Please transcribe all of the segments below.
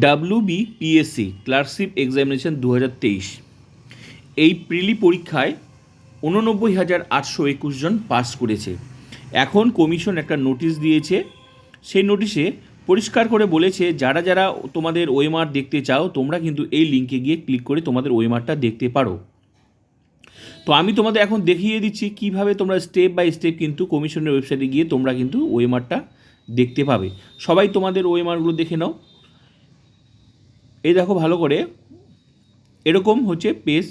W B PSC clerkship examination দু হাজার তেইশ। এই প্রিলি পরীক্ষায় উননব্বই হাজার আটশো একুশ জন পাস করেছে। এখন কমিশন একটা নোটিশ দিয়েছে। সেই নোটিশে পরিষ্কার করে বলেছে, যারা যারা তোমাদের ওয়েমার দেখতে চাও, তোমরা কিন্তু এই লিঙ্কে গিয়ে ক্লিক করে তোমাদের ওয়েমারটা দেখতে পারো। তো আমি তোমাদের এখন দেখিয়ে দিচ্ছি কীভাবে তোমরা স্টেপ বাই স্টেপ কিন্তু কমিশনের ওয়েবসাইটে গিয়ে তোমরা কিন্তু ওয়েমারটা দেখতে পাবে। সবাই তোমাদের ওয়েমারগুলো দেখে নাও। এই দেখো ভালো করে, এরকম হচ্ছে পেজ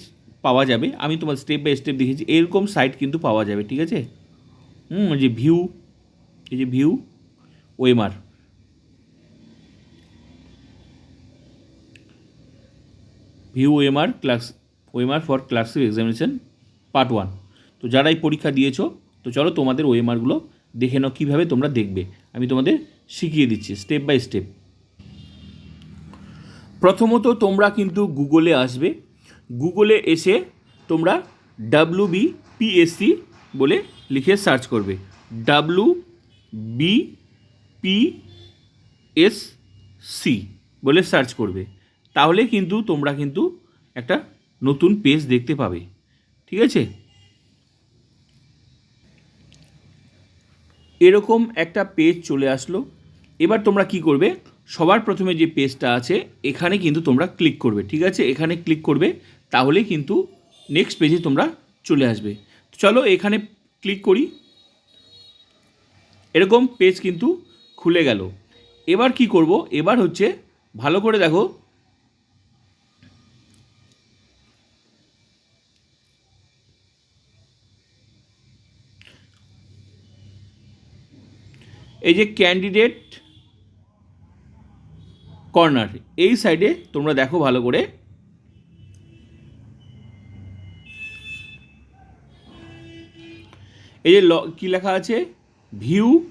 পাওয়া যাবে। আমি তোমার স্টেপ বাই স্টেপ দেখেছি, এরকম সাইট কিন্তু পাওয়া যাবে, ঠিক আছে? হুম যে ভিউ এই যে ভিউ ওয়েমার ভিউ ওয়েমার ক্লাস ওয়েমার for classic examination part one তো যারা এই পরীক্ষা দিয়েছ, তো চলো তোমাদের ওয়েমারগুলো দেখে নাও, কীভাবে তোমরা দেখবে। আমি তোমাদের শিখিয়ে দিচ্ছি স্টেপ বাই স্টেপ প্রথমত তোমরা কিন্তু গুগলে আসবে। গুগলে এসে তোমরা ডাব্লু বি পিএসসি বলে লিখে সার্চ করবে। W B P S C বলে সার্চ করবে। তাহলে কিন্তু তোমরা কিন্তু একটা নতুন পেজ দেখতে পাবে। ঠিক আছে? এরকম একটা পেজ চলে আসলো। এবার তোমরা কি করবে? সবার প্রথমে যে পেজটা আছে, এখানে কিন্তু তোমরা ক্লিক করবে, ঠিক আছে? এখানে ক্লিক করবে তাহলে কিন্তু নেক্সট পেজে তোমরা চলে আসবে। চলো এখানে ক্লিক করি। এরকম পেজ কিন্তু খুলে গেল। এবার কি করব? এবার হচ্ছে ভালো করে দেখো। এই যে ক্যান্ডিডেট কর্নার, এই সাইডে তোমরা দেখো ভালো করে। এই যে ল- কি লেখা আছে? ভিউ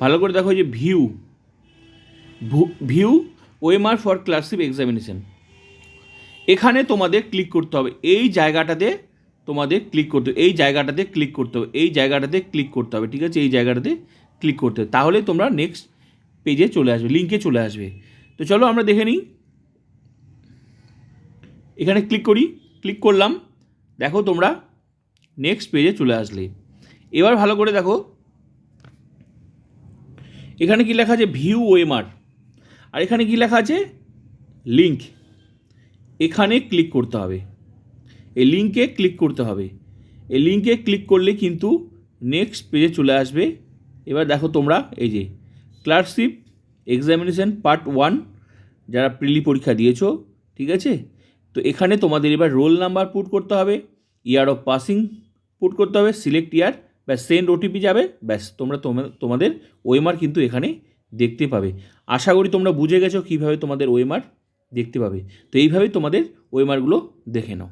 ভালো করে দেখো যে ভিউ ভিউ ওয়েমার ফর ক্লাসিক এক্সামিনেশন এখানে তোমাদের ক্লিক করতে হবে। এই জায়গাটাতে তোমাদের ক্লিক করতে এই জায়গাটাতে ক্লিক করতে হবে। এই জায়গাটাতে ক্লিক করতে হবে। ঠিক আছে? এই জায়গাটাতে ক্লিক করতে হবে। তাহলে তোমরা নেক্সট পেজে চলে আসবে লিঙ্কে চলে আসবে। তো চলো আমরা দেখে নিই। এখানে ক্লিক করি ক্লিক করলাম। দেখো তোমরা নেক্সট পেজে চলে আসলে। এবার ভালো করে দেখো। এখানে কি লেখা আছে? ভিউ ওয়েমার আর এখানে কি লেখা আছে? লিঙ্ক এখানে ক্লিক করতে হবে। এই লিঙ্কে ক্লিক করতে হবে। এই লিঙ্কে ক্লিক করলে কিন্তু নেক্সট পেজে চলে আসবে। এবার দেখো তোমরা, এই যে ক্লার্কশিপ এক্সামিনেশন পার্ট ওয়ান যারা প্রিলি পরীক্ষা দিয়েছ, ঠিক আছে? তো এখানে তোমাদের এবার রোল নাম্বার পুট করতে হবে ইয়ার অফ পাসিং পুট করতে হবে সিলেক্ট ইয়ার ব্যাস সেন্ড ওটিপি যাবে, ব্যাস তোমরা তোমা- তোমাদের ওয়েমার কিন্তু এখানে দেখতে পাবে। আশা করি তোমরা বুঝে গেছো কীভাবে তোমাদের ওয়েমার দেখতে পাবে। তো এইভাবেই তোমাদের ওয়েমারগুলো দেখে নাও।